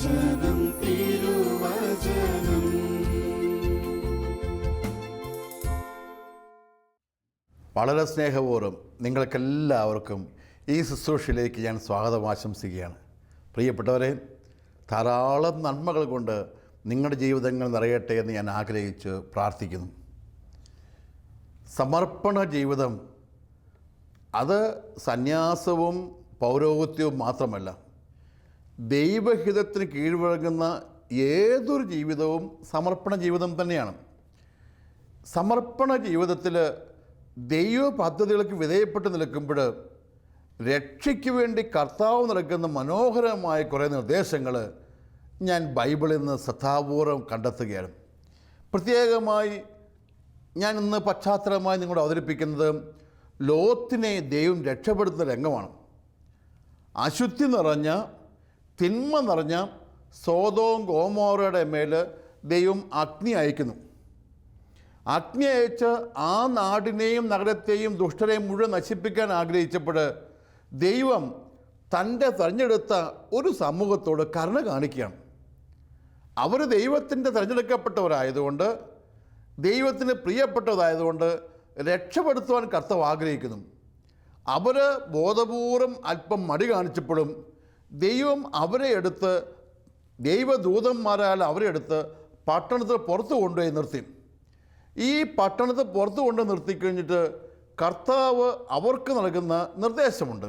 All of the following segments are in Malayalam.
വളരെ സ്നേഹപൂർവം നിങ്ങൾക്കെല്ലാവർക്കും ഈ ശുശ്രൂഷയിലേക്ക് ഞാൻ സ്വാഗതം ആശംസിക്കുകയാണ്. പ്രിയപ്പെട്ടവരെ ധാരാളം നന്മകൾ കൊണ്ട് നിങ്ങളുടെ ജീവിതങ്ങൾ നിറയട്ടെ എന്ന് ഞാൻ ആഗ്രഹിച്ച് പ്രാർത്ഥിക്കുന്നു. സമർപ്പണ ജീവിതം അത് സന്യാസവും പൗരോഹിത്യവും മാത്രമല്ല ദൈവഹിതത്തിന് കീഴ്വഴങ്ങുന്ന ഏതൊരു ജീവിതവും സമർപ്പണ ജീവിതം തന്നെയാണ്. സമർപ്പണ ജീവിതത്തിൽ ദൈവ പദ്ധതികൾക്ക് വിധേയപ്പെട്ട് നിൽക്കുമ്പോൾ രക്ഷയ്ക്ക് വേണ്ടി കർത്താവ് നൽകുന്ന മനോഹരമായ കുറേ നിർദ്ദേശങ്ങൾ ഞാൻ ബൈബിളിൽ നിന്ന് ശ്രദ്ധാപൂർവം കണ്ടെത്തുകയാണ്. പ്രത്യേകമായി ഞാൻ ഇന്ന് പശ്ചാത്തലമായി നിങ്ങളോട് അവതരിപ്പിക്കുന്നത് ലോത്തിനെ ദൈവം രക്ഷപ്പെടുത്തുന്ന രംഗമാണ്. അശുദ്ധി നിറഞ്ഞ തിന്മ നിറഞ്ഞ സോതോം ഗോമോറയുടെ മേൽ ദൈവം അഗ്നി അയക്കുന്നു. അഗ്നി അയച്ച് ആ നാടിനെയും നഗരത്തെയും ദുഷ്ടരെയും മുഴുവൻ നശിപ്പിക്കാൻ ആഗ്രഹിച്ചപ്പോൾ ദൈവം തന്റെ തിരഞ്ഞെടുത്ത ഒരു സമൂഹത്തോട് കരുണ കാണിക്കുകയാണ്. അവർ ദൈവത്തിന്റെ തിരഞ്ഞെടുക്കപ്പെട്ടവരായതുകൊണ്ട് ദൈവത്തിന് പ്രിയപ്പെട്ടതായതുകൊണ്ട് രക്ഷപ്പെടുത്തുവാൻ കർത്താവ് ആഗ്രഹിക്കുന്നു. അവർ ബോധപൂർവം അല്പം മടി കാണിച്ചപ്പോഴും ദൈവം അവരെ എടുത്ത് ദൈവദൂതന്മാരാൽ അവരെ എടുത്ത് പട്ടണത്തിൽ പുറത്ത് കൊണ്ടുപോയി നിർത്തി. ഈ പട്ടണത്തിൽ പുറത്ത് കൊണ്ട് നിർത്തി കഴിഞ്ഞിട്ട് കർത്താവ് അവർക്ക് നൽകുന്ന നിർദ്ദേശമുണ്ട്.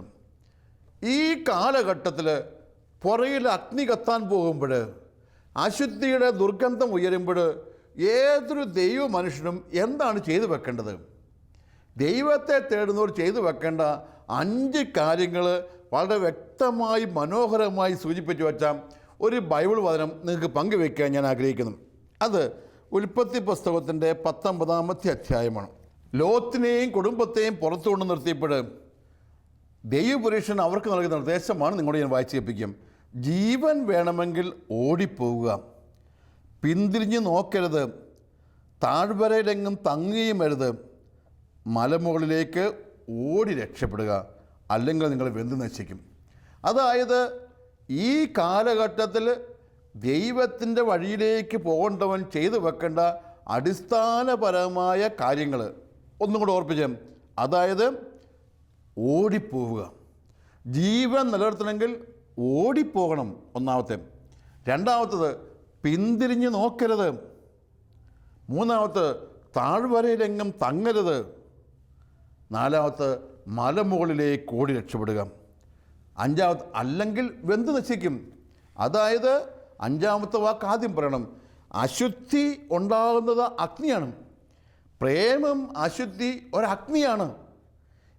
ഈ കാലഘട്ടത്തിൽ പുറയിൽ അഗ്നി കത്താൻ പോകുമ്പോൾ അശുദ്ധിയുടെ ദുർഗന്ധം ഉയരുമ്പോൾ ഏതൊരു ദൈവ മനുഷ്യനും എന്താണ് ചെയ്തു വെക്കേണ്ടത്? ദൈവത്തെ തേടുന്നവർ ചെയ്തു വെക്കേണ്ട അഞ്ച് കാര്യങ്ങൾ വളരെ വ്യക്തമായി മനോഹരമായി സൂചിപ്പിച്ചു വച്ച ഒരു ബൈബിൾ വചനം നിങ്ങൾക്ക് പങ്കുവെക്കാൻ ഞാൻ ആഗ്രഹിക്കുന്നു. അത് ഉൽപ്പത്തി പുസ്തകത്തിന്റെ പത്തൊമ്പതാമത്തെ അധ്യായമാണ്. ലോത്തിനെയും കുടുംബത്തെയും പുറത്തു കൊണ്ട് നിർത്തിയപ്പോൾ ദൈവപുരുഷൻ അവർക്ക് നൽകുന്ന നിർദ്ദേശമാണ് നിങ്ങളോട് ഞാൻ വായിച്ചു കേൾപ്പിക്കും. ജീവൻ വേണമെങ്കിൽ ഓടിപ്പോവുക. പിന്തിരിഞ്ഞ് നോക്കരുത്. താഴ്വരയിലെങ്ങും തങ്ങുകയും അരുത്. മലമുകളിലേക്ക് ഓടി രക്ഷപ്പെടുക. അല്ലെങ്കിൽ നിങ്ങൾ വെന്ത് നശിക്കും. അതായത് ഈ കാലഘട്ടത്തിൽ ദൈവത്തിന്റെ വഴിയിലേക്ക് പോകേണ്ടവൻ ചെയ്തു വെക്കേണ്ട അടിസ്ഥാനപരമായ കാര്യങ്ങൾ ഒന്നും കൂടെ ഓർപ്പിച്ചേ അതായത് ഓടിപ്പോവുക. ജീവൻ നിലനിർത്തണമെങ്കിൽ ഓടിപ്പോകണം ഒന്നാമത്തെ. രണ്ടാമത്തത് പിന്തിരിഞ്ഞ് നോക്കരുത്. മൂന്നാമത്തെ താഴ്വരയിലെങ്ങും തങ്ങരുത്. നാലാമത്തെ മലമുകളിലേക്ക് ഓടി രക്ഷപ്പെടുക. അഞ്ചാമത്തെ അല്ലെങ്കിൽ വെന്ത് നശിക്കും. അതായത് അഞ്ചാമത്തെ വാക്ക് ആദ്യം പറയണം. അശുദ്ധി ഉണ്ടാകുന്നത് അഗ്നിയാണ്. പ്രേമം അശുദ്ധി ഒരഗ്നിയാണ്.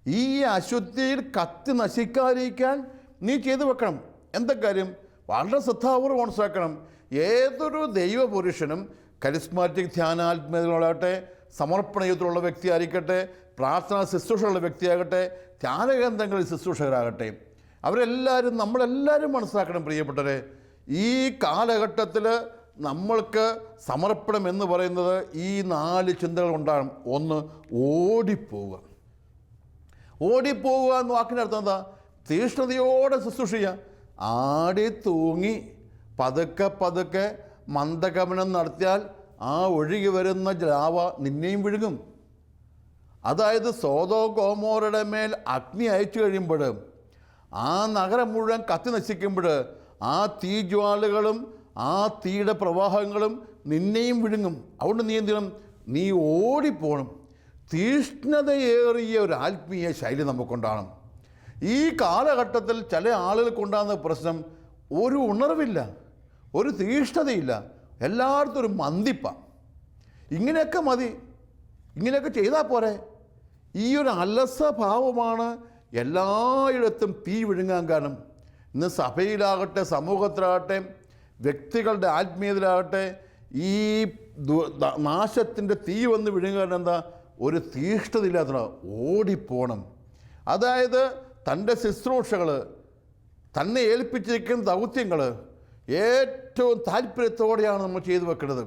ഈ അശുദ്ധിയിൽ കത്തി നശിക്കാതിരിക്കാൻ നീ ചെയ്തു വെക്കണം. എന്താ കാര്യം? വളരെ ശ്രദ്ധാപൂർവം മനസ്സിലാക്കണം. ഏതൊരു ദൈവപുരുഷനും കരിസ്മാറ്റിക് ധ്യാനാത്മീയതകളാകട്ടെ സമർപ്പണ വ്യക്തി വ്യക്തിയായിരിക്കട്ടെ പ്രാർത്ഥന ശുശ്രൂഷയുള്ള വ്യക്തിയാകട്ടെ ധ്യാനകേന്ദ്രങ്ങളിൽ ശുശ്രൂഷകരാകട്ടെ. അവരെല്ലാവരും നമ്മളെല്ലാവരും മനസ്സിലാക്കണം പ്രിയപ്പെട്ടവരെ ഈ കാലഘട്ടത്തിൽ നമ്മൾക്ക് സമർപ്പണം എന്ന് പറയുന്നത് ഈ നാല് ചിന്തകൾ ഉണ്ടാകും ഒന്ന് ഓടിപ്പോവുക. ഓടിപ്പോവുക എന്ന് വാക്കിന്റെ അർത്ഥം എന്താ? തീഷ്ണതയോടെ ശുശ്രൂഷ ചെയ്യുക. ആടി തൂങ്ങി പതുക്കെ പതുക്കെ മന്ദഗമനം നടത്തിയാൽ ആ ഒഴുകി വരുന്ന ലാവ നിന്നെയും വിഴുങ്ങും. അതായത് സോതോ ഗോമോറുടെ മേൽ അഗ്നി അയച്ചു കഴിയുമ്പോൾ ആ നഗരം മുഴുവൻ കത്തി നശിക്കുമ്പോൾ ആ തീജ്വാലകളും ആ തീയുടെ പ്രവാഹങ്ങളും നിന്നെയും വിഴുങ്ങും. അതുകൊണ്ട് നീ എന്തിനും നീ ഓടിപ്പോണം. തീഷ്ണതയേറിയ ഒരു ആത്മീയ ശൈലി നമുക്കുണ്ടാകണം. ഈ കാലഘട്ടത്തിൽ ചില ആളുകൾക്കുണ്ടാകുന്ന പ്രശ്നം ഒരു ഉണർവില്ല ഒരു തീഷ്ണതയില്ല. എല്ലായിടത്തും ഒരു മന്തിപ്പ ഇങ്ങനെയൊക്കെ മതി. ഇങ്ങനെയൊക്കെ ചെയ്താൽ പോരെ. ഈ ഒരു അലസഭാവമാണ് എല്ലായിടത്തും തീ വിഴുങ്ങാൻ കാരണം. ഇന്ന് സഭയിലാകട്ടെ സമൂഹത്തിലാകട്ടെ വ്യക്തികളുടെ ആത്മീയതയിലാകട്ടെ ഈ നാശത്തിന്റെ തീ വന്ന് വിഴുങ്ങാൻ എന്താ? ഒരു തീഷ്ണതയില്ലാത്ത ഓടിപ്പോണം. അതായത് തന്റെ ശുശ്രൂഷകൾ തന്നെ ഏൽപ്പിച്ചിരിക്കുന്ന ദൗത്യങ്ങൾ ഏറ്റവും താല്പര്യത്തോടെയാണ് നമ്മൾ ചെയ്തു വെക്കുന്നത്.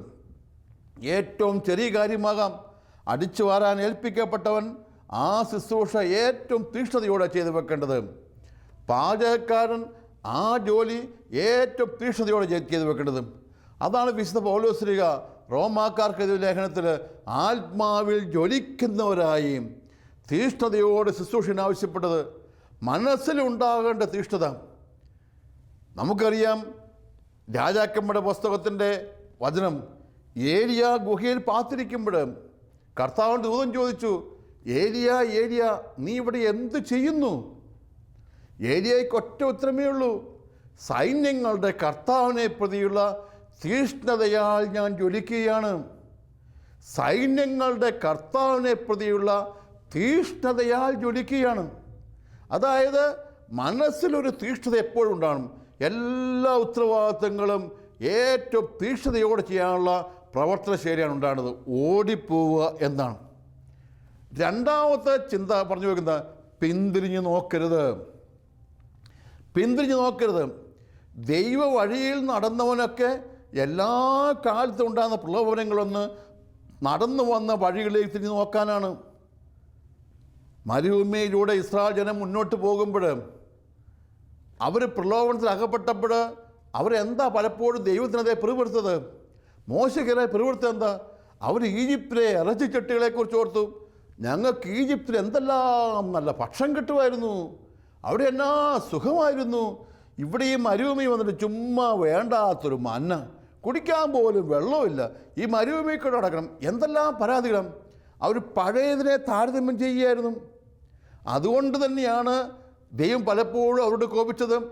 ഏറ്റവും ചെറിയ കാര്യമാകാം. അടിച്ചു വാരാൻ ഏൽപ്പിക്കപ്പെട്ടവൻ ആ ശുശ്രൂഷ ഏറ്റവും തീഷ്ണതയോടെ ചെയ്തു വെക്കേണ്ടത്. പാചകക്കാരൻ ആ ജോലി ഏറ്റവും തീക്ഷ്ണതയോടെ ചെയ്ത് വെക്കേണ്ടത്. അതാണ് വിശുദ്ധ പൗലോസ്ലിക റോമാക്കാർക്കെതിരെ ലേഖനത്തിൽ ആത്മാവിൽ ജ്വലിക്കുന്നവരായി തീഷ്ണതയോടെ ശുശ്രൂഷന് ആവശ്യപ്പെട്ടത്. മനസ്സിലുണ്ടാകേണ്ട തീഷ്ണത. നമുക്കറിയാം രാജാക്കന്മാരുടെ പുസ്തകത്തിന്റെ വചനം ഏരിയ ഗുഹയിൽ പാത്തിരിക്കുമ്പോൾ കർത്താവിന്റെ ദൂതം ചോദിച്ചു ഏലിയ ഏരിയ നീ ഇവിടെ എന്ത് ചെയ്യുന്നു? ഏലിയയ്ക്ക് ഒറ്റ ഉത്തരമേ ഉള്ളൂ. സൈന്യങ്ങളുടെ കർത്താവിനെ പ്രതിയുള്ള തീഷ്ണതയാൽ ഞാൻ ജ്വലിക്കുകയാണ്. സൈന്യങ്ങളുടെ കർത്താവിനെ പ്രതിയുള്ള തീഷ്ണതയാൽ ജ്വലിക്കുകയാണ്. അതായത് മനസ്സിലൊരു തീഷ്ണത എപ്പോഴും ഉണ്ടാകണം എല്ലാ ഉത്തരവാദിത്തങ്ങളും ഏറ്റവും തീഷ്ണതയോടെ ചെയ്യാനുള്ള പ്രവർത്തന ശൈലിയാണ് ഉണ്ടാകുന്നത്. ഓടിപ്പോവുക എന്നാണ്. രണ്ടാമത്തെ ചിന്ത പറഞ്ഞു വെക്കുന്നത് പിന്തിരിഞ്ഞ് നോക്കരുത്. പിന്തിരിഞ്ഞ് നോക്കരുത്. ദൈവ വഴിയിൽ നടന്നവനൊക്കെ എല്ലാ കാലത്തും ഉണ്ടാകുന്ന പ്രലോഭനങ്ങളൊന്ന് നടന്നു വന്ന വഴികളിലേക്ക് തിരിഞ്ഞ് നോക്കാനാണ്. മരുഭൂമിയിലൂടെ ഇസ്രായേൽ ജനം മുന്നോട്ട് പോകുമ്പോൾ അവർ പ്രലോഭനത്തിൽ അകപ്പെട്ടപ്പോൾ അവരെന്താ പലപ്പോഴും ദൈവത്തിനതെ പിറുപെടുത്തത് മോശകരെ പിറുപെടുത്തത് എന്താ? അവർ ഈജിപ്തിലെ ഇറച്ചിച്ചട്ടികളെക്കുറിച്ച് ഓർത്തു. ഞങ്ങൾക്ക് ഈജിപ്തിൽ എന്തെല്ലാം നല്ല ഭക്ഷണം കിട്ടുമായിരുന്നു? അവിടെ എന്നാ സുഖമായിരുന്നു? ഇവിടെ ഈ മരുഭൂമി വന്നിട്ട് ചുമ്മാ വേണ്ടാത്തൊരു മന്ന. കുടിക്കാൻ പോലും വെള്ളമില്ല ഈ മരുഭൂമി കൂടെ നടക്കണം. എന്തെല്ലാം പരാതികളും. അവർ പഴയതിനെ താരതമ്യം ചെയ്യുകയായിരുന്നു. അതുകൊണ്ട് തന്നെയാണ് ദൈവം പലപ്പോഴും അവരോട് കോപിച്ചത്.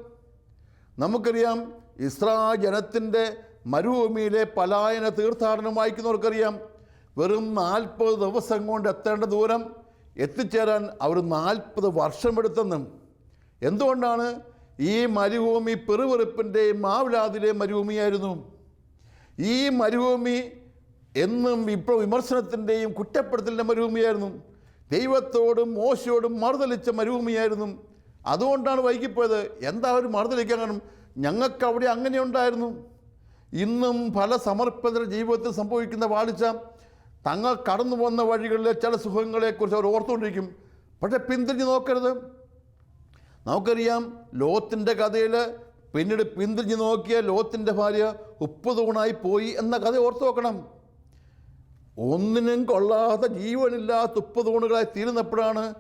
നമുക്കറിയാം ഇസ്രാ ജനത്തിന്റെ മരുഭൂമിയിലെ പലായന തീർത്ഥാടനം വായിക്കുന്നവർക്കറിയാം. വെറും നാൽപ്പത് ദിവസം കൊണ്ട് എത്തേണ്ട ദൂരം എത്തിച്ചേരാൻ അവർ നാൽപ്പത് വർഷമെടുത്തെന്നും എന്തുകൊണ്ടാണ് ഈ മരുഭൂമി പെറുവെറുപ്പിന്റെയും മാവിലാതിലെ മരുഭൂമിയായിരുന്നു? ഈ മരുഭൂമി എന്നും ഇപ്പോൾ വിമർശനത്തിന്റെയും കുറ്റപ്പെടുത്തലിന്റെ മരുഭൂമിയായിരുന്നു. ദൈവത്തോടും മോശയോടും മറുതലിച്ച മരുഭൂമിയായിരുന്നു. അതുകൊണ്ടാണ് വൈകിപ്പോയത്. എന്താ അവർ മറുതലിക്കാൻ കാരണം? ഞങ്ങൾക്ക് അവിടെ അങ്ങനെ ഉണ്ടായിരുന്നു. ഇന്നും പല സമർപ്പിത ജീവിതത്തിൽ സംഭവിക്കുന്ന വാളിച്ച തങ്ങൾ കടന്നു വന്ന വഴികളിലെ ചില സുഖങ്ങളെക്കുറിച്ച് അവർ ഓർത്തുകൊണ്ടിരിക്കും. പക്ഷെ പിന്തിരിഞ്ഞ് നോക്കരുത്. നമുക്കറിയാം ലോത്തിന്റെ കഥയിൽ പിന്നീട് പിന്തിരിഞ്ഞ് നോക്കിയ ലോത്തിന്റെ ഭാര്യ ഉപ്പ് തൂണായി പോയി എന്ന കഥ ഓർത്തു നോക്കണം ഒന്നിനും കൊള്ളാത്ത ജീവനില്ലാത്ത ഉപ്പ് തൂണുകളായി തീരുന്നപ്പോഴാണ്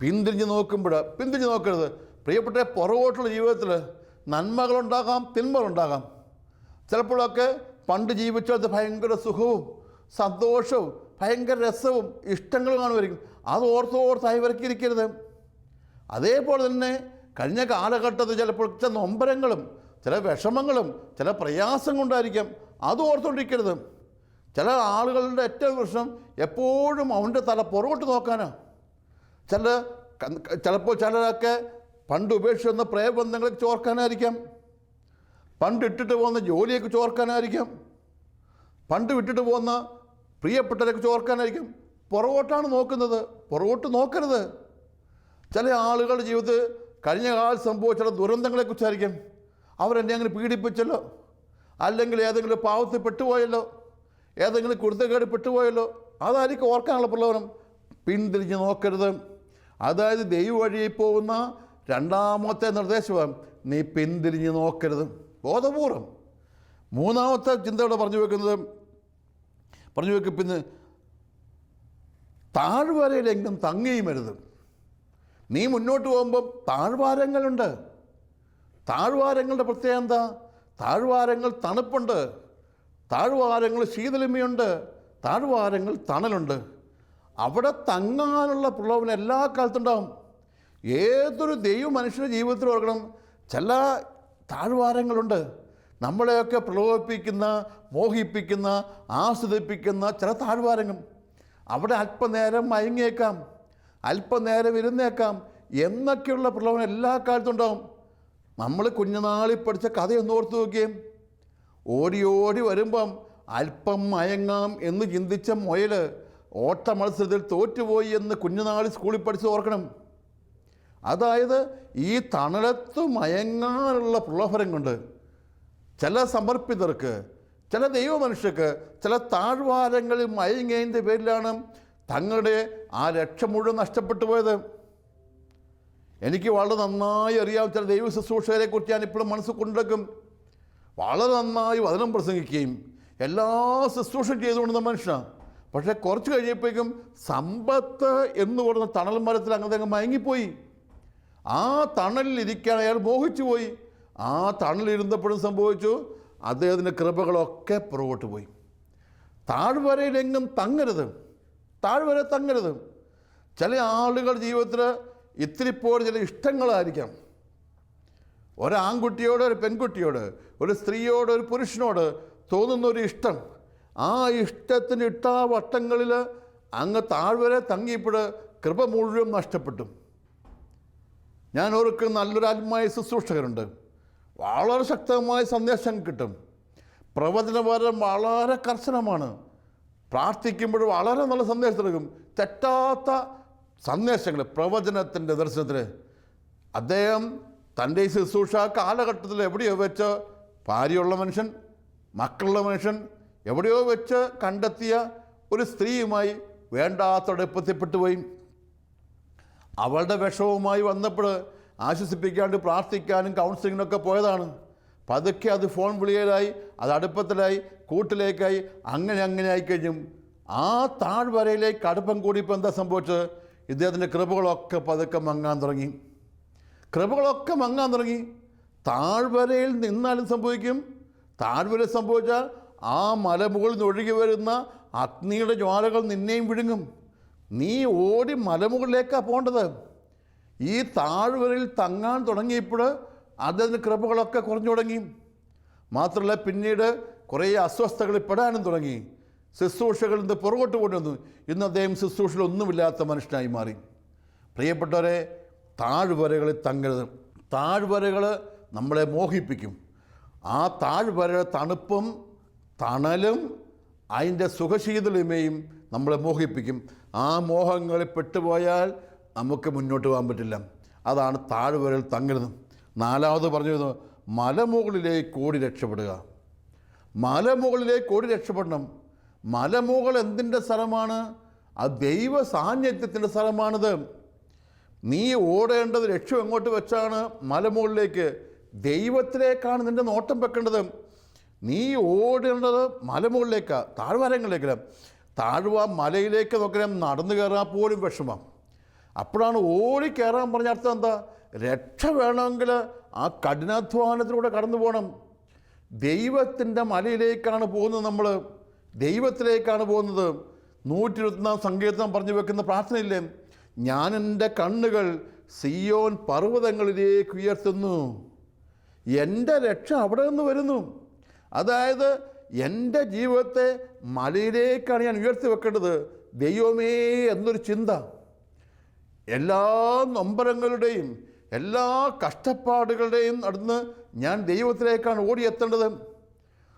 പിന്തിരിഞ്ഞ് നോക്കുമ്പോൾ പിന്തിരിഞ്ഞ് നോക്കരുത്. പ്രിയപ്പെട്ട പുറകോട്ടുള്ള ജീവിതത്തിൽ നന്മകളുണ്ടാകാം തിന്മകളുണ്ടാകാം. ചിലപ്പോഴൊക്കെ പണ്ട് ജീവിച്ചത് ഭയങ്കര സുഖവും സന്തോഷവും ഭയങ്കര രസവും ഇഷ്ടങ്ങളും കാണുമായിരിക്കും. അത് ഓർത്ത് ഓർത്ത് വരക്കിയിരിക്കരുത് അതേപോലെ തന്നെ കഴിഞ്ഞ കാലഘട്ടത്തിൽ ചിലപ്പോൾ ചില നൊമ്പരങ്ങളും ചില വിഷമങ്ങളും ചില പ്രയാസം കൊണ്ടായിരിക്കാം അത് ഓർത്തുകൊണ്ടിരിക്കരുത് ചില ആളുകളുടെ ഏറ്റവും പ്രശ്നം എപ്പോഴും അവന്റെ തല പുറകോട്ട് നോക്കാനാണ് ചില ചിലപ്പോൾ ചിലരൊക്കെ പണ്ട് ഉപേക്ഷിച്ച് വന്ന പ്രേമബന്ധങ്ങളെ ചോർക്കാനായിരിക്കാം. പണ്ട് ഇട്ടിട്ട് പോകുന്ന ജോലിയൊക്കെ ചോർക്കാനായിരിക്കാം. പണ്ട് വിട്ടിട്ട് പോകുന്ന പ്രിയപ്പെട്ടതൊക്കെ ചോർക്കാനായിരിക്കും. പുറകോട്ടാണ് നോക്കുന്നത്. പുറകോട്ട് നോക്കരുത്. ചില ആളുകളുടെ ജീവിതത്തിൽ കഴിഞ്ഞ കാലം സംഭവിച്ച ദുരന്തങ്ങളെക്കുറിച്ചായിരിക്കും. അവരെന്നെ അങ്ങനെ പീഡിപ്പിച്ചല്ലോ. അല്ലെങ്കിൽ ഏതെങ്കിലും പാവത്തിൽ പെട്ടുപോയല്ലോ. ഏതെങ്കിലും കുരുത്തക്കേട് പെട്ടുപോയല്ലോ. അതായിരിക്കും ഓർക്കാനുള്ള പ്രലോഭനം. പിന്തിരിഞ്ഞ് നോക്കരുത്. അതായത് ദൈവ വഴിയിൽ പോകുന്ന രണ്ടാമത്തെ നിർദ്ദേശം. നീ പിന്തിരിഞ്ഞ് നോക്കരുത്. ബോധപൂർവം. മൂന്നാമത്തെ ചിന്തയോടെ പറഞ്ഞു വെക്കുന്നത് പറഞ്ഞു വെക്കും പിന്നെ താഴ്വരയിലെങ്കിലും തങ്ങിയും വരുത് നീ മുന്നോട്ട് പോകുമ്പം താഴ്വാരങ്ങളുണ്ട്. താഴ്വാരങ്ങളുടെ പ്രത്യേകത എന്താ? താഴ്വാരങ്ങൾ തണുപ്പുണ്ട്. താഴ്വാരങ്ങൾ ശീതളിമയുണ്ട്. താഴ്വാരങ്ങൾ തണലുണ്ട്. അവിടെ തങ്ങാനുള്ള പ്രലോഭനം എല്ലാ കാലത്തുണ്ടാവും. ഏതൊരു ദൈവ മനുഷ്യന്റെ ജീവിതത്തിൽ ഓർക്കണം ചില താഴ്വാരങ്ങളുണ്ട്. നമ്മളെയൊക്കെ പ്രലോഭിപ്പിക്കുന്ന മോഹിപ്പിക്കുന്ന ആസ്വദിപ്പിക്കുന്ന ചില താഴ്വാരങ്ങൾ. അവിടെ അല്പനേരം മയങ്ങിയേക്കാം അല്പനേരം ഇരുന്നേക്കാം എന്നൊക്കെയുള്ള പ്രലോഭനം എല്ലാ കാലത്തും ഉണ്ടാവും നമ്മൾ കുഞ്ഞുനാളിൽ പഠിച്ച കഥയൊന്ന് ഓർത്ത് നോക്കിയേ. ഓടി ഓടി വരുമ്പം അല്പം മയങ്ങാം എന്ന് ചിന്തിച്ച മുയൽ ഓട്ട മത്സരത്തിൽ തോറ്റുപോയി എന്ന് കുഞ്ഞുനാളിൽ സ്കൂളിൽ പഠിച്ച് ഓർക്കണം. അതായത് ഈ തണലത്ത് മയങ്ങാനുള്ള പ്രലോഭനം കൊണ്ട് ചില സമർപ്പിതർക്ക് ചില ദൈവമനുഷ്യർക്ക് ചില താഴ്വാരങ്ങളിൽ മയങ്ങേന്റെ പേരിലാണ് തങ്ങളുടെ ആ രക്ഷ മുഴുവൻ നഷ്ടപ്പെട്ടു പോയത്. എനിക്ക് വളരെ നന്നായി അറിയാം ചില ദൈവ ശുശ്രൂഷകരെ കുറിച്ച് ഞാൻ ഇപ്പോഴും മനസ്സിൽ കൊണ്ടുവെക്കും. വളരെ നന്നായി വചനം പ്രസംഗിക്കുകയും എല്ലാ ശുശ്രൂഷയും ചെയ്തുകൊണ്ടുന്ന മനുഷ്യനാണ് പക്ഷേ കുറച്ച് കഴിഞ്ഞപ്പോഴേക്കും സമ്പത്ത് എന്ന് പറയുന്ന തണൽ മരത്തിൽ അങ്ങനെ അങ്ങ് മയങ്ങിപ്പോയി. ആ തണലിൽ ഇരിക്കാൻ അയാൾ മോഹിച്ചു പോയി ആ തണലിരുന്നപ്പോഴും സംഭവിച്ചു. അദ്ദേഹത്തിന്റെ കൃപകളൊക്കെ പുറകോട്ട് പോയി. താഴ്വരയിലെങ്ങും തങ്ങരുത്. താഴ്വര തങ്ങരുത്. ചില ആളുകൾ ജീവിതത്തിൽ ഇത്തിരി പോലും ചില ഇഷ്ടങ്ങളായിരിക്കാം. ഒരാൺകുട്ടിയോട് ഒരു പെൺകുട്ടിയോട് ഒരു സ്ത്രീയോട് ഒരു പുരുഷനോട് തോന്നുന്ന ഒരു ഇഷ്ടം. ആ ഇഷ്ടത്തിന് ഇട്ട വട്ടങ്ങളിൽ അങ്ങ് താഴ്വരെ തങ്ങിയപ്പോൾ കൃപ മുഴുവൻ നഷ്ടപ്പെട്ടു. ഞാൻ ഓർക്കുന്ന നല്ലൊരു ആത്മായ ശുശ്രൂഷകരുണ്ട് വളരെ ശക്തമായ സന്ദേശം കിട്ടും. പ്രവചനപരം വളരെ കർശനമാണ്. പ്രാർത്ഥിക്കുമ്പോൾ വളരെ നല്ല സന്ദേശം നൽകും. തെറ്റാത്ത സന്ദേശങ്ങൾ പ്രവചനത്തിന്റെ ദർശനത്തിൽ അദ്ദേഹം തന്റെ ഈ ശുശ്രൂഷ കാലഘട്ടത്തിൽ എവിടെയോ വെച്ച് ഭാര്യയുള്ള മനുഷ്യൻ മക്കളുള്ള മനുഷ്യൻ എവിടെയോ വെച്ച് കണ്ടെത്തിയ ഒരു സ്ത്രീയുമായി വേണ്ടാത്തടുപ്പത്തിൽപ്പെട്ടു പോയി അവളുടെ വിഷവുമായി വന്നപ്പോൾ ആശ്വസിപ്പിക്കാണ്ട് പ്രാർത്ഥിക്കാനും കൗൺസിലിങ്ങിനൊക്കെ പോയതാണ്. പതുക്കെ അത് ഫോൺ വിളിയലായി അത് അടുപ്പത്തിലായി കൂട്ടിലേക്കായി അങ്ങനെ അങ്ങനെ ആയിക്കഴിഞ്ഞും. ആ താഴ്വരയിലേക്ക് അടുപ്പം കൂടിയപ്പോൾ എന്താ സംഭവിച്ചത്? ഇദ്ദേഹത്തിന്റെ കൃപകളൊക്കെ പതുക്കെ മങ്ങാൻ തുടങ്ങി. കൃപകളൊക്കെ മങ്ങാൻ തുടങ്ങി. താഴ്വരയിൽ നിന്നാലും സംഭവിക്കും. താഴ്വര സംഭവിച്ചാൽ ആ മലമുകളിൽ നിന്ന് ഒഴുകി വരുന്ന അഗ്നിയുടെ ജ്വാലകൾ നിന്നെയും വിഴുങ്ങും. നീ ഓടി മലമുകളിലേക്കാണ് പോകേണ്ടത്. ഈ താഴ്വരയിൽ തങ്ങാൻ തുടങ്ങിയപ്പോൾ അതിന് കൃപകളൊക്കെ കുറഞ്ഞു തുടങ്ങി. മാത്രമല്ല പിന്നീട് കുറേ അസ്വസ്ഥകളിൽ പെടാനും തുടങ്ങി. ശുശ്രൂഷകളിൽ നിന്ന് പുറകോട്ട് കൊണ്ടുവന്നു ഇന്ന് അദ്ദേഹം ശുശ്രൂഷകളൊന്നുമില്ലാത്ത മനുഷ്യനായി മാറി. പ്രിയപ്പെട്ടവരെ താഴ്വരകളിൽ തങ്ങരുത്. താഴ്വരകൾ നമ്മളെ മോഹിപ്പിക്കും. ആ താഴ്വരയുടെ തണുപ്പും തണലും അതിന്റെ സുഖശീതളിമയും നമ്മളെ മോഹിപ്പിക്കും. ആ മോഹങ്ങളിൽ പെട്ടുപോയാൽ നമുക്ക് മുന്നോട്ട് പോകാൻ പറ്റില്ല. അതാണ് താഴ്വരൽ തങ്ങരുത് നാലാമത് പറഞ്ഞു മലമുകളിലേക്ക് ഓടി രക്ഷപ്പെടുക. മലമുകളിലേക്ക് ഓടി രക്ഷപ്പെടണം. മലമുകൾ എന്തിന്റെ സ്ഥലമാണ്? ആ ദൈവ സാന്നിധ്യത്തിന്റെ സ്ഥലമാണിത്. നീ ഓടേണ്ടത് ലക്ഷ്യം എങ്ങോട്ട് വെച്ചാണ്? മലമുകളിലേക്ക്. ദൈവത്തിലേക്കാണ് നിന്റെ നോട്ടം വെക്കേണ്ടത്. നീ ഓടേണ്ടത് മലമുകളിലേക്കാണ് താഴ്വാരങ്ങളിലേക്കല്ല. താഴ്വാ മലയിലേക്ക് നോക്കാൻ നടന്നു കയറാൻ പോലും വിഷമം. അപ്പോഴാണ് ഓടി കയറാൻ പറഞ്ഞ അർത്ഥം എന്താ? രക്ഷ വേണമെങ്കിൽ ആ കഠിനാധ്വാനത്തിലൂടെ കടന്നു പോകണം. ദൈവത്തിന്റെ മലയിലേക്കാണ് പോകുന്നത് നമ്മൾ. ദൈവത്തിലേക്കാണ് പോകുന്നത്. നൂറ്റി ഇരുപത്തിനാം സങ്കീർത്തനം പറഞ്ഞു വെക്കുന്ന പ്രാർത്ഥനയില്ലേ? ഞാൻ എന്റെ കണ്ണുകൾ സിയോൻ പർവതങ്ങളിലേക്ക് ഉയർത്തുന്നു. എന്റെ രക്ഷ അവിടെ നിന്ന് വരുന്നു. അതായത് എന്റെ ജീവിതത്തെ മലയിലേക്കാണ് ഞാൻ ഉയർത്തി വെക്കേണ്ടത്. ദൈവമേ എന്നൊരു ചിന്ത. എല്ലാ നൊമ്പരങ്ങളുടെയും എല്ലാ കഷ്ടപ്പാടുകളുടെയും നടന്ന് ഞാൻ ദൈവത്തിലേക്കാണ് ഓടിയെത്തേണ്ടത്.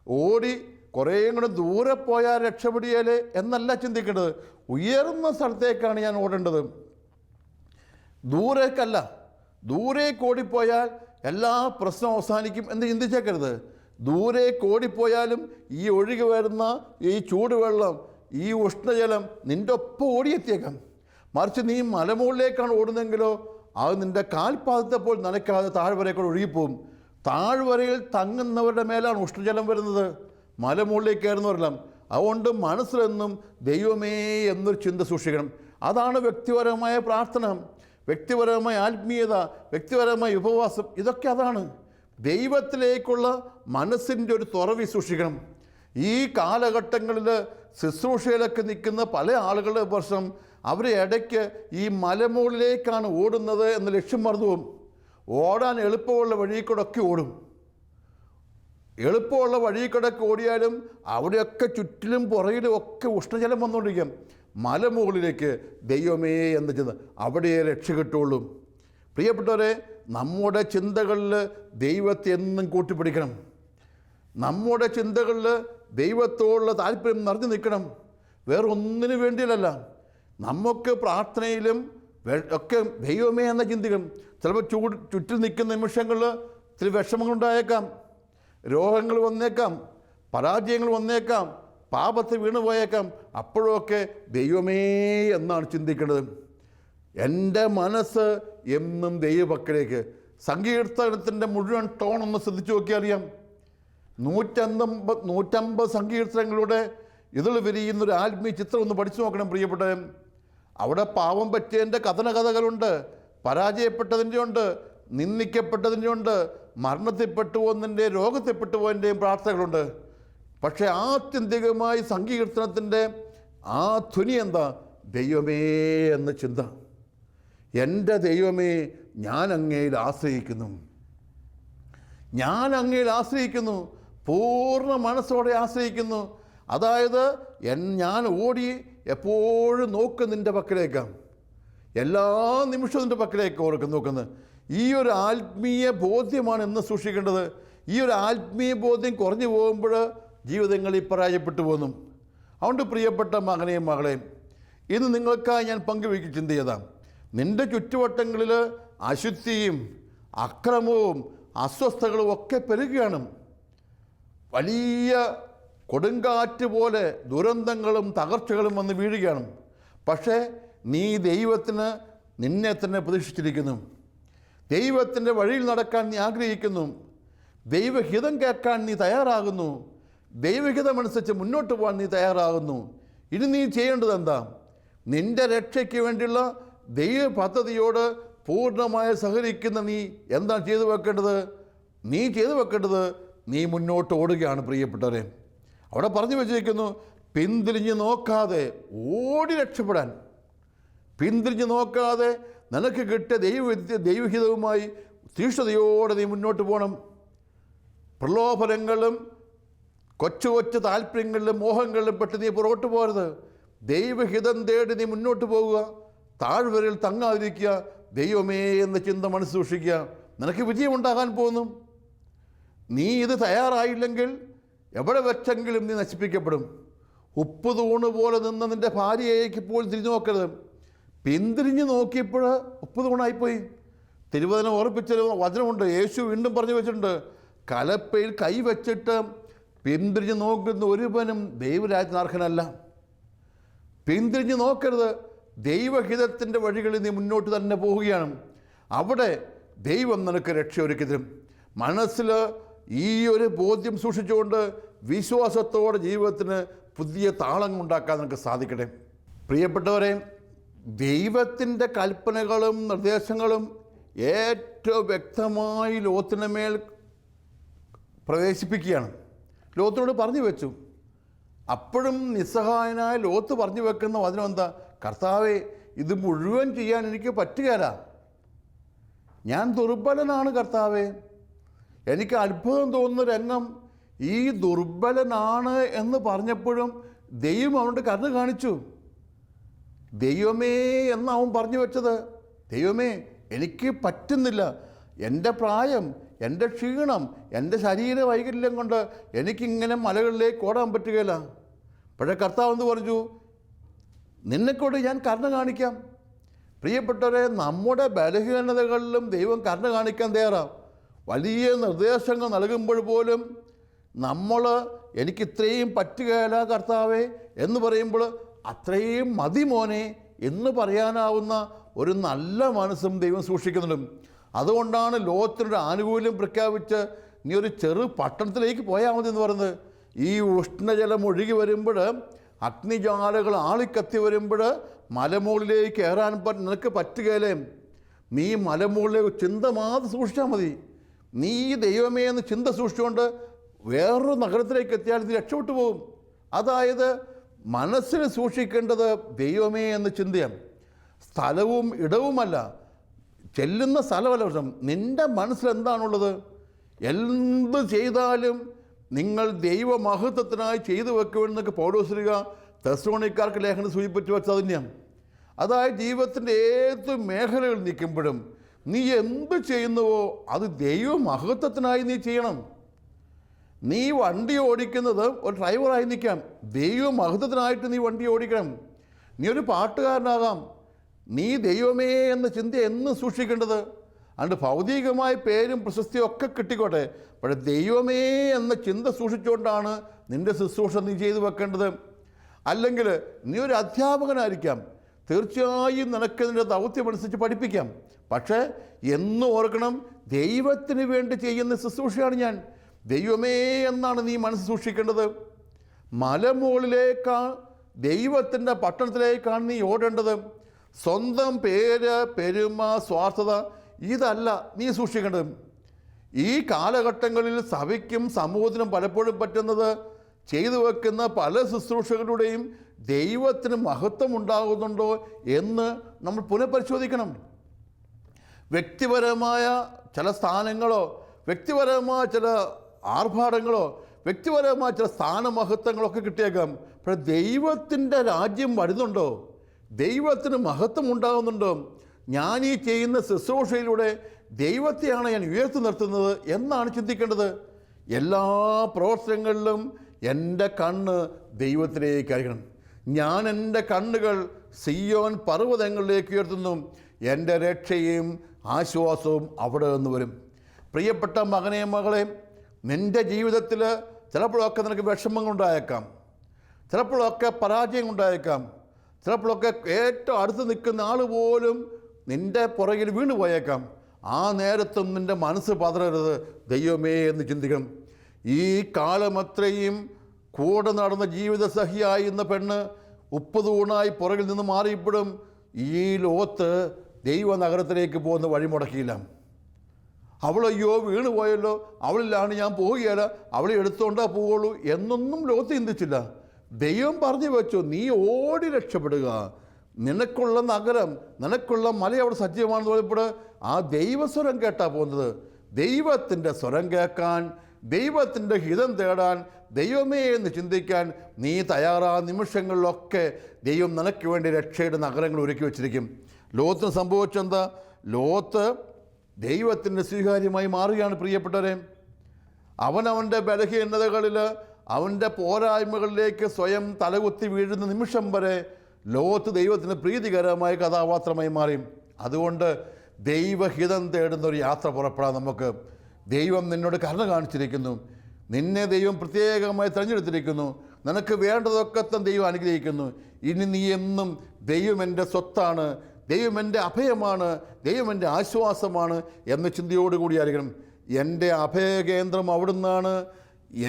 ഓടി കുറേ കൂടെ ദൂരെ പോയാൽ രക്ഷപ്പെടിയാലേ എന്നല്ല ചിന്തിക്കേണ്ടത്. ഉയർന്ന സ്ഥലത്തേക്കാണ് ഞാൻ ഓടേണ്ടത്. ദൂരേക്കല്ല ദൂരേക്ക് ഓടിപ്പോയാൽ എല്ലാ പ്രശ്നവും അവസാനിക്കും എന്ന് ചിന്തിച്ചേക്കരുത്. ദൂരേക്ക് ഓടിപ്പോയാലും ഈ ഒഴുകി വരുന്ന ഈ ചൂടുവെള്ളം ഈ ഉഷ്ണജലം നിന്റെ ഒപ്പം ഓടിയെത്തിയേക്കാം. മറിച്ച് നീ മലമുകളിലേക്കാണ് ഓടുന്നതെങ്കിലോ അത് നിന്റെ കാൽപാദത്തെ പോൽ നനയ്ക്കാതെ താഴ്വരയെക്കൂടെ ഒഴുകിപ്പോവും താഴ്വരയിൽ തങ്ങുന്നവരുടെ മേലാണ് ഉഷ്ണജലം വരുന്നത്. മലമുകളിലേക്ക് കയറുന്നവരെല്ലാം അതുകൊണ്ട് മനസ്സിലെന്നും ദൈവമേ എന്നൊരു ചിന്ത സൂക്ഷിക്കണം. അതാണ് വ്യക്തിപരമായ പ്രാർത്ഥന. വ്യക്തിപരമായ ആത്മീയത വ്യക്തിപരമായ ഉപവാസം ഇതൊക്കെ അതാണ്. ദൈവത്തിലേക്കുള്ള മനസ്സിന്റെ ഒരു തുറവി സൂക്ഷിക്കണം. ഈ കാലഘട്ടങ്ങളിൽ ശുശ്രൂഷയിലൊക്കെ നിൽക്കുന്ന പല ആളുകളുടെ പ്രശ്നം അവർ ഇടയ്ക്ക് ഈ മലമുകളിലേക്കാണ് ഓടുന്നത് എന്ന ലക്ഷ്യം മറന്നു പോകും ഓടാൻ എളുപ്പമുള്ള വഴി കൂടെ ഓടും. എളുപ്പമുള്ള വഴി കൂടൊക്കെ ഓടിയാലും അവിടെയൊക്കെ ചുറ്റിലും പുറകിലും ഒക്കെ ഉഷ്ണജലം വന്നുകൊണ്ടിരിക്കും. മലമുകളിലേക്ക് ദൈവമേ എന്ന് ചിന്ത അവിടെയേ രക്ഷ കിട്ടുള്ളൂ പ്രിയപ്പെട്ടവരെ നമ്മുടെ ചിന്തകളിൽ ദൈവത്തെ എന്നും കൂട്ടിപ്പിടിക്കണം. നമ്മുടെ ചിന്തകളിൽ ദൈവത്തോടുള്ള താല്പര്യം നിറഞ്ഞു നിൽക്കണം. വേറെ ഒന്നിനു നമുക്ക് പ്രാർത്ഥനയിലും ഒക്കെ ദൈവമേ എന്ന ചിന്തിക്കണം ചിലപ്പോൾ ചൂട് ചുറ്റിൽ നിൽക്കുന്ന നിമിഷങ്ങളിൽ ഇത്തിരി വിഷമങ്ങളുണ്ടായേക്കാം. രോഗങ്ങൾ വന്നേക്കാം. പരാജയങ്ങൾ വന്നേക്കാം. പാപത്ത് വീണുപോയേക്കാം അപ്പോഴൊക്കെ ദൈവമേ എന്നാണ് ചിന്തിക്കേണ്ടത്. എന്റെ മനസ്സ് എന്നും ദൈവപക്കലേക്ക് സങ്കീർത്തനത്തിന്റെ മുഴുവൻ ടോൺ ഒന്ന് ശ്രദ്ധിച്ചു നോക്കിയാൽ അറിയാം. നൂറ്റമ്പത് നൂറ്റമ്പത് സങ്കീർത്തനങ്ങളുടെ ഇതിൽ വിരിയുന്ന ഒരു ആത്മീയ ചിത്രം ഒന്ന് പഠിച്ചു നോക്കണം പ്രിയപ്പെട്ട അവിടെ പാവം പറ്റിയതിന്റെ കഥന കഥകളുണ്ട് പരാജയപ്പെട്ടതിന്റെ ഉണ്ട് നിന്ദിക്കപ്പെട്ടതിന്റെ ഉണ്ട് മരണത്തിൽപ്പെട്ടു പോകുന്നതിന്റെ രോഗത്തിൽപ്പെട്ടു പോകുന്നതിന്റെയും പ്രാർത്ഥനകളുണ്ട്. പക്ഷേ ആത്യന്തികമായി സങ്കീർത്തനത്തിന്റെ ആ ധ്വനി എന്താ? ദൈവമേ എന്ന ചിന്ത. എന്റെ ദൈവമേ ഞാൻ അങ്ങയിൽ ആശ്രയിക്കുന്നു. ഞാൻ അങ്ങയിൽ ആശ്രയിക്കുന്നു. പൂർണ മനസ്സോടെ ആശ്രയിക്കുന്നു. അതായത് ഞാൻ ഓടി എപ്പോഴും നോക്ക് നിന്റെ പക്കലേക്കാണ് എല്ലാ നിമിഷവും നിന്റെ പക്കലേക്ക് ഓർക്കും നോക്കുന്നത് ഈ ഒരു ആത്മീയ ബോധ്യമാണ് ഇന്ന് സൂക്ഷിക്കേണ്ടത്. ഈ ഒരു ആത്മീയ ബോധ്യം കുറഞ്ഞു പോകുമ്പോൾ ജീവിതങ്ങളിൽ പരാജയപ്പെട്ടു പോകുന്നു. അതുകൊണ്ട് പ്രിയപ്പെട്ട മകനെയും മകളെയും ഇന്ന് നിങ്ങൾക്കായി ഞാൻ പങ്കുവയ്ക്കും ചിന്ത ചെയ്താം നിന്റെ ചുറ്റുവട്ടങ്ങളിൽ അശുദ്ധിയും അക്രമവും അസ്വസ്ഥതകളും ഒക്കെ പെരുകയാണ് വലിയ കൊടുങ്കാറ്റ് പോലെ ദുരന്തങ്ങളും തകർച്ചകളും വന്ന് വീഴുകയാണ്. പക്ഷേ നീ ദൈവത്തിന് നിന്നെ തന്നെ പ്രതീക്ഷിച്ചിരിക്കുന്നു. ദൈവത്തിന്റെ വഴിയിൽ നടക്കാൻ നീ ആഗ്രഹിക്കുന്നു. ദൈവഹിതം കേൾക്കാൻ നീ തയ്യാറാകുന്നു. ദൈവഹിതമനുസരിച്ച് മുന്നോട്ട് പോകാൻ നീ തയ്യാറാകുന്നു. ഇനി നീ ചെയ്യേണ്ടത് എന്താ? നിന്റെ രക്ഷയ്ക്ക് വേണ്ടിയുള്ള ദൈവ പദ്ധതിയോട് പൂർണമായി സഹകരിക്കുന്ന നീ എന്താ ചെയ്തു വെക്കേണ്ടത്? നീ ചെയ്തു വെക്കേണ്ടത് നീ മുന്നോട്ട് ഓടുകയാണ് പ്രിയപ്പെട്ടവരെ. അവിടെ പറഞ്ഞു വെച്ചിരിക്കുന്നു പിന്തിരിഞ്ഞ് നോക്കാതെ ഓടി രക്ഷപ്പെടാൻ. പിന്തിരിഞ്ഞ് നോക്കാതെ നിനക്ക് കിട്ടിയ ദൈവ ദൈവഹിതവുമായി തീഷ്ണതയോടെ നീ മുന്നോട്ട് പോകണം പ്രലോഭനങ്ങളും കൊച്ചു കൊച്ചു താല്പര്യങ്ങളിലും മോഹങ്ങളിലും പെട്ട് നീ പുറകോട്ട് പോകരുത്. ദൈവഹിതം തേടി നീ മുന്നോട്ട് പോകുക. താഴ്വരയിൽ തങ്ങാതിരിക്കുക. ദൈവമേ എന്ന ചിന്ത മനസ്സ് സൂക്ഷിക്കുക. നിനക്ക് വിജയമുണ്ടാകാൻ പോകുന്നു. നീ ഇത് തയ്യാറായില്ലെങ്കിൽ എവിടെ വെച്ചെങ്കിലും നീ നശിപ്പിക്കപ്പെടും. ഉപ്പ് തൂണ് പോലെ നിന്ന് നിന്റെ ഭാര്യയേക്ക് പോലും തിരിഞ്ഞു നോക്കരുത്. പിന്തിരിഞ്ഞ് നോക്കിയപ്പോൾ ഉപ്പ് തൂണായിപ്പോയി. തിരുവചനം ഓർപ്പിച്ചൊരു വചനമുണ്ട്. യേശു വീണ്ടും പറഞ്ഞു വെച്ചിട്ടുണ്ട് കലപ്പയിൽ കൈ വെച്ചിട്ട് പിന്തിരിഞ്ഞ് നോക്കുന്ന ഒരുവനും ദൈവരാജ്യത്തിന് പിന്തിരിഞ്ഞ് നോക്കരുത്. ദൈവഹിതത്തിന്റെ വഴികളിൽ നീ മുന്നോട്ട് തന്നെ പോവുകയാണ്. അവിടെ ദൈവം നിനക്ക് രക്ഷയൊരുക്കി തരും. മനസ്സിൽ ഈ ഒരു ബോധ്യം സൂക്ഷിച്ചുകൊണ്ട് വിശ്വാസത്തോടെ ജീവിതത്തിന് പുതിയ താളങ്ങൾ ഉണ്ടാക്കാൻ നിനക്ക് സാധിക്കട്ടെ. പ്രിയപ്പെട്ടവരെ ദൈവത്തിന്റെ കൽപ്പനകളും നിർദ്ദേശങ്ങളും ഏറ്റവും വ്യക്തമായി ലോത്തിന് മേൽ പ്രവേശിപ്പിക്കുകയാണ്. ലോത്തിനോട് പറഞ്ഞു വെച്ചു. അപ്പോഴും നിസ്സഹായനായ ലോത്ത് പറഞ്ഞു വെക്കുന്ന വചനം എന്താ? കർത്താവെ ഇത് മുഴുവൻ ചെയ്യാൻ എനിക്ക് പറ്റുകയില്ല ഞാൻ ദുർബലനാണ് കർത്താവെ. എനിക്ക് അത്ഭുതം തോന്നുന്ന രംഗം ഈ ദുർബലനാണ് എന്ന് പറഞ്ഞപ്പോഴും ദൈവം അവനോട് കരുണ കാണിച്ചു. ദൈവമേ എന്ന് അവൻ പറഞ്ഞു വെച്ചത്? ദൈവമേ എനിക്ക് പറ്റുന്നില്ല. എന്റെ പ്രായം എന്റെ ക്ഷീണം എന്റെ ശരീര വൈകല്യം കൊണ്ട് എനിക്കിങ്ങനെ മലകളിലേക്ക് ഓടാൻ പറ്റുകയില്ല. പക്ഷേ കർത്താവ് എന്ന് പറഞ്ഞു? നിന്നെക്കൊണ്ട് ഞാൻ കരുണ കാണിക്കാം. പ്രിയപ്പെട്ടവരെ നമ്മുടെ ബലഹീനതകളിലും ദൈവം കരുണ കാണിക്കാൻ തയ്യാറാണ് വലിയ നിർദ്ദേശങ്ങൾ നൽകുമ്പോൾ പോലും നമ്മൾ എനിക്ക് ഇത്രയും കർത്താവേ എന്ന് പറയുമ്പോൾ അത്രയും മതി മോനെ എന്ന് പറയാനാവുന്ന ഒരു നല്ല മനസ്സും ദൈവം സൂക്ഷിക്കുന്നുണ്ട്. അതുകൊണ്ടാണ് ലോകത്തിനൊരു ആനുകൂല്യം പ്രഖ്യാപിച്ച് നീ ഒരു ചെറു പട്ടണത്തിലേക്ക് പോയാൽ മതി എന്ന് പറയുന്നത്. ഈ ഉഷ്ണജലം ഒഴുകി വരുമ്പോൾ അഗ്നിജാലകൾ ആളിക്കത്തി വരുമ്പോൾ മലമുകളിലേക്ക് കയറാൻ നിനക്ക് പറ്റുകയില്ലേ നീ മലമുകളിലേക്ക് ചിന്ത മാത്രം സൂക്ഷിച്ചാൽ മതി. നീ ദൈവമേ എന്ന് ചിന്ത സൂക്ഷിച്ചുകൊണ്ട് വേറൊരു നഗരത്തിലേക്ക് എത്തിയാൽ ഇത് രക്ഷപ്പെട്ടു പോകും. അതായത് മനസ്സിൽ സൂക്ഷിക്കേണ്ടത് ദൈവമേ എന്ന ചിന്തയാണ്. സ്ഥലവും ഇടവുമല്ല. ചെല്ലുന്ന സ്ഥലമല്ല പ്രശ്നം. നിന്റെ മനസ്സിലെന്താണുള്ളത് എന്ത് ചെയ്താലും നിങ്ങൾ ദൈവമഹത്വത്തിനായി ചെയ്തു വെക്കുമെന്നൊക്കെ പൗരോസ്ലിക തെസ്രോണിക്കാർക്ക് ലേഖനം സൂചിപ്പിച്ചു വെച്ചത് തന്നെയാണ് അതായത് ജീവിതത്തിന്റെ ഏത് മേഖലകൾ നിൽക്കുമ്പോഴും നീ എന്ത് ചെയ്യുന്നുവോ അത് ദൈവമഹത്വത്തിനായി നീ ചെയ്യണം. നീ വണ്ടി ഓടിക്കുന്നത് ഒരു ഡ്രൈവറായി നിൽക്കാം. ദൈവമഹത്വത്തിനായിട്ട് നീ വണ്ടി ഓടിക്കണം. നീ ഒരു പാട്ടുകാരനാകാം. നീ ദൈവമേ എന്ന ചിന്ത എന്നും സൂക്ഷിക്കേണ്ടത്. അതുകൊണ്ട് ഭൗതികമായ പേരും പ്രശസ്തിയും ഒക്കെ കിട്ടിക്കോട്ടെ. പക്ഷേ ദൈവമേ എന്ന ചിന്ത സൂക്ഷിച്ചുകൊണ്ടാണ് നിന്റെ ശുശ്രൂഷ നീ ചെയ്തു വെക്കേണ്ടത്. അല്ലെങ്കിൽ നീ ഒരു അധ്യാപകനായിരിക്കാം. തീർച്ചയായും നിന്റെ ദൗത്യമനുസരിച്ച് പഠിപ്പിക്കാം. പക്ഷേ എന്നും ഓർക്കണം ദൈവത്തിന് വേണ്ടി ചെയ്യുന്ന ശുശ്രൂഷയാണ് ഞാൻ. ദൈവമേ എന്നാണ് നീ മനസ്സ് സൂക്ഷിക്കേണ്ടത്. മലമുകളിലേക്കാ ദൈവത്തിന്റെ പട്ടണത്തിലേക്കാണ് നീ ഓടേണ്ടത്. സ്വന്തം പേര് പെരുമ സ്വാർത്ഥത ഇതല്ല നീ സൂക്ഷിക്കേണ്ടത്. ഈ കാലഘട്ടങ്ങളിൽ സഭയ്ക്കും സമൂഹത്തിനും പലപ്പോഴും പറ്റുന്നത് ചെയ്തു വെക്കുന്ന പല ശുശ്രൂഷകളുടെയും ദൈവത്തിന് മഹത്വം ഉണ്ടാകുന്നുണ്ടോ എന്ന് നമ്മൾ പുനഃപരിശോധിക്കണം. വ്യക്തിപരമായ ചില സ്ഥാനങ്ങളോ വ്യക്തിപരമായ ചില ആർഭാടങ്ങളോ വ്യക്തിപരമായ ചില സ്ഥാനമഹത്വങ്ങളൊക്കെ കിട്ടിയേക്കാം. പക്ഷേ ദൈവത്തിന്റെ രാജ്യം വരുന്നുണ്ടോ? ദൈവത്തിന് മഹത്വം ഉണ്ടാകുന്നുണ്ടോ? ഞാൻ ഈ ചെയ്യുന്ന ശുശ്രൂഷയിലൂടെ ദൈവത്തെയാണ് ഞാൻ ഉയർത്തി നിർത്തുന്നത് എന്നാണ് ചിന്തിക്കേണ്ടത്. എല്ലാ പ്രവർത്തനങ്ങളിലും എന്റെ കണ്ണ് ദൈവത്തിലേക്ക് അറിയണം ഞാൻ എന്റെ കണ്ണുകൾ സിയോൻ പർവതങ്ങളിലേക്ക് ഉയർത്തുന്നു. എന്റെ രക്ഷയും ആശ്വാസവും അവിടെ നിന്ന് വരും. പ്രിയപ്പെട്ട മകനെ മകളെ നിന്റെ ജീവിതത്തിൽ ചിലപ്പോഴൊക്കെ നിനക്ക് വിഷമങ്ങൾ ഉണ്ടായേക്കാം ചിലപ്പോഴൊക്കെ പരാജയം ഉണ്ടായേക്കാം ചിലപ്പോഴൊക്കെ ഏറ്റവും അടുത്ത് നിൽക്കുന്ന ആൾ പോലും നിന്റെ പുറകിൽ വീണു പോയേക്കാം. ആ നേരത്തും നിന്റെ മനസ്സ് പതറരുത്. ദൈവമേ എന്ന് ചിന്തിക്കണം. ഈ കാലമത്രയും കൂടെ നടന്ന ജീവിതസഹിയായി എന്ന പെണ്ണ് ഉപ്പ് തൂണായി പുറകിൽ നിന്ന് മാറിയപ്പോഴും ഈ ലോകത്ത് ദൈവനഗരത്തിലേക്ക് പോകുന്ന വഴി മുടക്കിയില്ല അവളയ്യോ വീണ് പോയല്ലോ? അവളിലാണ് ഞാൻ പോവുകയല്ല. അവളെ എടുത്തോണ്ടാ പോവുള്ളൂ എന്നൊന്നും ലോകത്ത് ചിന്തിച്ചില്ല. ദൈവം പറഞ്ഞു വെച്ചോ നീ ഓടി രക്ഷപ്പെടുക. നിനക്കുള്ള നഗരം നിനക്കുള്ള മല അവിടെ സജീവമാണെന്ന് പറയുമ്പോൾ ആ ദൈവസ്വരം കേട്ടാ പോകുന്നത്. ദൈവത്തിന്റെ സ്വരം കേൾക്കാൻ ദൈവത്തിന്റെ ഹിതം തേടാൻ ദൈവമേ എന്ന് ചിന്തിക്കാൻ നീ തയ്യാറാ നിമിഷങ്ങളിലൊക്കെ ദൈവം നിനക്ക് വേണ്ടി രക്ഷയുടെ നഗരങ്ങൾ ഒരുക്കി വെച്ചിരിക്കും. ലോകത്തിന് സംഭവിച്ചെന്താ? ലോകത്ത് ദൈവത്തിന്റെ സ്വീകാര്യമായി മാറുകയാണ് പ്രിയപ്പെട്ടവരെ. അവനവന്റെ ബലഹീനതകളിൽ അവന്റെ പോരായ്മകളിലേക്ക് സ്വയം തലകുത്തി വീഴുന്ന നിമിഷം വരെ ലോകത്ത് ദൈവത്തിന് പ്രീതികരമായ കഥാപാത്രമായി മാറി. അതുകൊണ്ട് ദൈവഹിതം തേടുന്ന ഒരു യാത്ര പുറപ്പെടാൻ നമുക്ക്. ദൈവം നിന്നോട് കരുണ കാണിച്ചിരിക്കുന്നു. നിന്നെ ദൈവം പ്രത്യേകമായി തിരഞ്ഞെടുത്തിരിക്കുന്നു. നിനക്ക് വേണ്ടതൊക്കെ ദൈവം അനുഗ്രഹിക്കുന്നു. ഇനി നീ എന്നും ദൈവം എന്റെ സ്വത്താണ്. ദൈവം എന്റെ അഭയമാണ് ദൈവം എന്റെ ആശ്വാസമാണ് എന്ന ചിന്തയോടുകൂടിയായിരിക്കണം. എന്റെ അഭയകേന്ദ്രം അവിടുന്നാണ്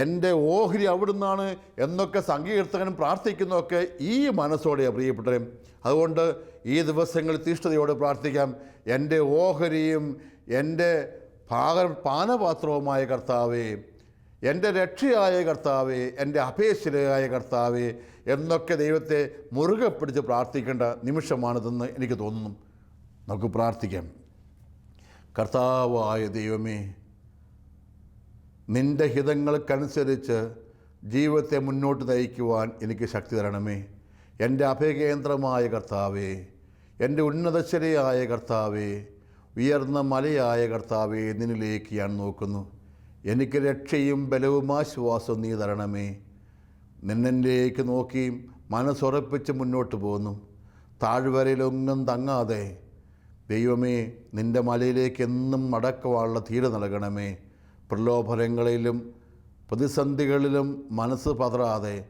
എന്റെ ഓഹരി അവിടുന്നാണ് എന്നൊക്കെ സങ്കീർത്തകനും പ്രാർത്ഥിക്കുന്നതൊക്കെ ഈ മനസ്സോടെയാണ് പ്രിയപ്പെട്ടവരും. അതുകൊണ്ട് ഈ ദിവസങ്ങളിൽ തീഷ്ണതയോടെ പ്രാർത്ഥിക്കാം. എന്റെ ഓഹരിയും എന്റെ പാക പാനപാത്രവുമായ കർത്താവേ എന്റെ രക്ഷയായ കർത്താവേ എന്റെ അഭയശിലയായ കർത്താവേ എന്നൊക്കെ ദൈവത്തെ മുറുകെ പിടിച്ച് പ്രാർത്ഥിക്കേണ്ട നിമിഷമാണിതെന്ന് എനിക്ക് തോന്നുന്നു. നമുക്ക് പ്രാർത്ഥിക്കാം. കർത്താവായ ദൈവമേ നിന്റെ ഹിതങ്ങൾക്കനുസരിച്ച് ജീവിതത്തെ മുന്നോട്ട് നയിക്കുവാൻ എനിക്ക് ശക്തി തരണമേ. എന്റെ അഭയകേന്ദ്രമായ കർത്താവേ എന്റെ ഉന്നതശ്വരയായ കർത്താവേ ഉയർന്ന മലയായ കർത്താവേ നിന്നിലേക്ക് ഞാൻ നോക്കുന്നു. എനിക്ക് രക്ഷയും ബലവും ആശ്വാസവും നീ തരണമേ. നിന്നിലേക്ക് നോക്കി മനസ്സുറപ്പിച്ച് മുന്നോട്ട് പോകുന്നു. താഴ്വരയിലൊന്നും തങ്ങാതെ. ദൈവമേ നിന്റെ മലയിലേക്ക് എന്നും നടക്കുവാനുള്ള തീര നൽകണമേ. പ്രലോഭനങ്ങളിലും പ്രതിസന്ധികളിലും മനസ്സ് പതറാതെ.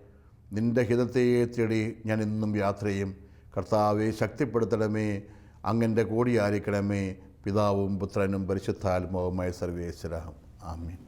നിന്റെ ഹിതത്തെ തേടി ഞാൻ ഇന്നും യാത്ര ചെയ്യും. കർത്താവെ ശക്തിപ്പെടുത്തണമേ. അങ്ങന്റെ കൂടിയായിരിക്കണമേ പിതാവും പുത്രനും പരിശുദ്ധാത്മാവുമായ സർവേശ്വര ആമീൻ.